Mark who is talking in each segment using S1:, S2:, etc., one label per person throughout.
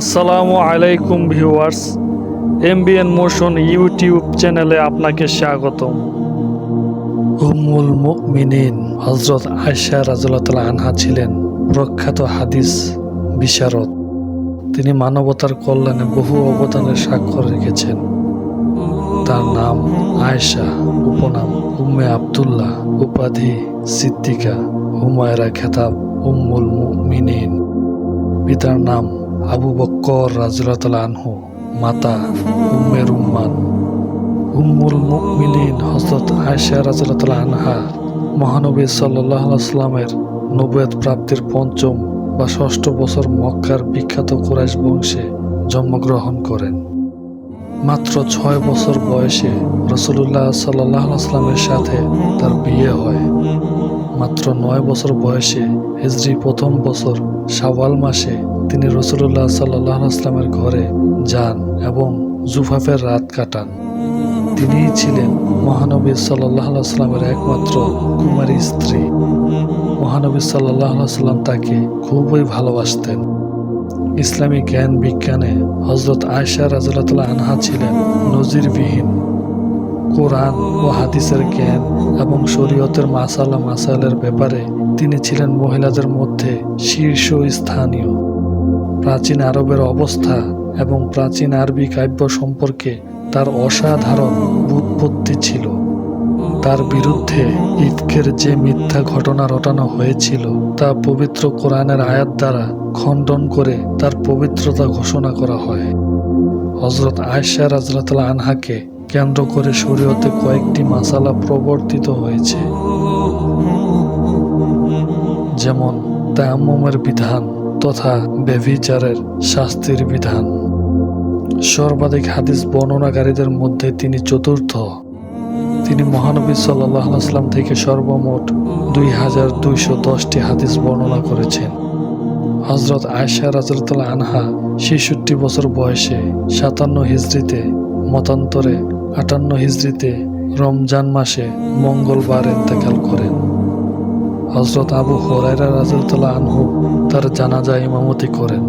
S1: আসসালামু আলাইকুম viewers, MBN motion YouTube চ্যানেলে আপনাকে স্বাগতম। উম্মুল মুমিনিন হজরত আয়সা রাজুল্লাহ আনহা ছিলেন প্রখ্যাত হাদিস বিশারদ। তিনি মানবতার কল্যাণে বহু অবদানের স্বাক্ষর রেখেছেন। তার নাম আয়েশা, উপনাম উম্মে আবদুল্লাহ, উপাধি সিদ্দিকা, হুমায়রা খেতাব উম্মুল মুমিনিন। পিতার নাম আবু বক্কর রাজুল্লাহ আনহু, মাতা উম্মের উম্মান উম্মুল মুমিনিন হজরত আয়েশা রাজুল্লাহ আনহা, মহানবী সাল্লাহ নবুয়ত প্রাপ্তির পঞ্চম বা ষষ্ঠ বছর মক্কার বিখ্যাত কুরাইশ বংশে জন্মগ্রহণ করেন। মাত্র ছয় বছর বয়সে রসুল্লাহ সাল্লাহ আসলামের সাথে তার বিয়ে হয়। মাত্র নয় বছর বয়সে হিজরি প্রথম বছর শাওয়াল মাসে তিনি রসুল্লাহ সাল্লাহ ঘরে যান এবং জুফাফের রাত কাটান। তিনিই ছিলেন মহানবী সাল্লাহ একমাত্র কুমারী স্ত্রী। মহানবী সাল্লাহ সাল্লাম তাকে খুবই ভালোবাসতেন। ইসলামী জ্ঞান বিজ্ঞানে হজরত আয়সা রাজুল্লাহ আনহা ছিলেন নজিরবিহীন। কোরআন ও হাদিসের জ্ঞান এবং শরীয়তের মাসালা মাসালের ব্যাপারে তিনি ছিলেন মহিলাদের মধ্যে শীর্ষ স্থানীয় প্রাচীন আরবের অবস্থা এবং প্রাচীন আরবি কাব্য সম্পর্কে তার অসাধারণ বুৎপত্তি ছিল। তার বিরুদ্ধে ইফকের যে মিথ্যা ঘটনা রটানো হয়েছিল তা পবিত্র কোরআনের আয়াত দ্বারা খণ্ডন করে তার পবিত্রতা ঘোষণা করা হয়। হজরত আয়সা রাজরাতলা আনহাকে কেন্দ্র করে শরীয়তে কয়েকটি মাসালা প্রবর্তিত হয়েছে। যেমন তায়াম্মমের বিধান তথা বেভিচারের শাস্তির বিধান। সর্বাধিক হাদিস বর্ণনাকারীদের মধ্যে তিনি চতুর্থ। তিনি মহানবী সাল্লাহ আসলাম থেকে সর্বমোট দুই হাজার দুইশো দশটি হাদিস বর্ণনা করেছেন। হজরত আয়সা রাজরতুল্লাহ আনহা ছেষট্টি বছর বয়সে সাতান্ন হিজড়িতে, মতান্তরে আটান্ন হিজড়িতে রমজান মাসে মঙ্গলবার ইন্তেকাল করেন। হজরত আবু হরাইরা রাজরতুল্লাহ আনহু তার জানাজা ইমামতি করেন।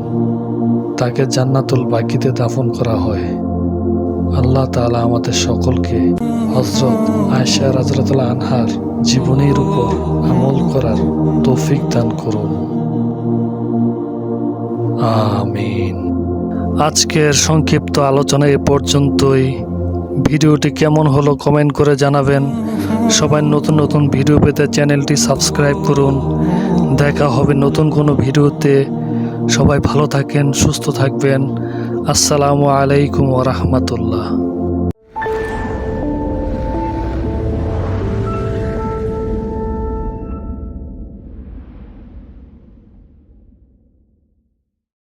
S1: তাকে জান্নাতুল বাকিতে দাফন করা হয়। আল্লাহ তাআলা আমাদের সকলকে হজরত আয়সা রাজরতুল্লাহ আনহার জীবনীর উপর আমল করার তৌফিক দান করুন। আমিন। আজকের সংক্ষিপ্ত আলোচনা এ পর্যন্তই। ভিডিওটি কেমন হলো কমেন্ট করে জানাবেন। সবাই নতুন নতুন ভিডিও পেতে চ্যানেলটি সাবস্ক্রাইব করুন। দেখা হবে নতুন কোনো ভিডিওতে। সবাই ভালো থাকেন, সুস্থ থাকবেন। আসসালামু আলাইকুম ওরহমতুল্লাহ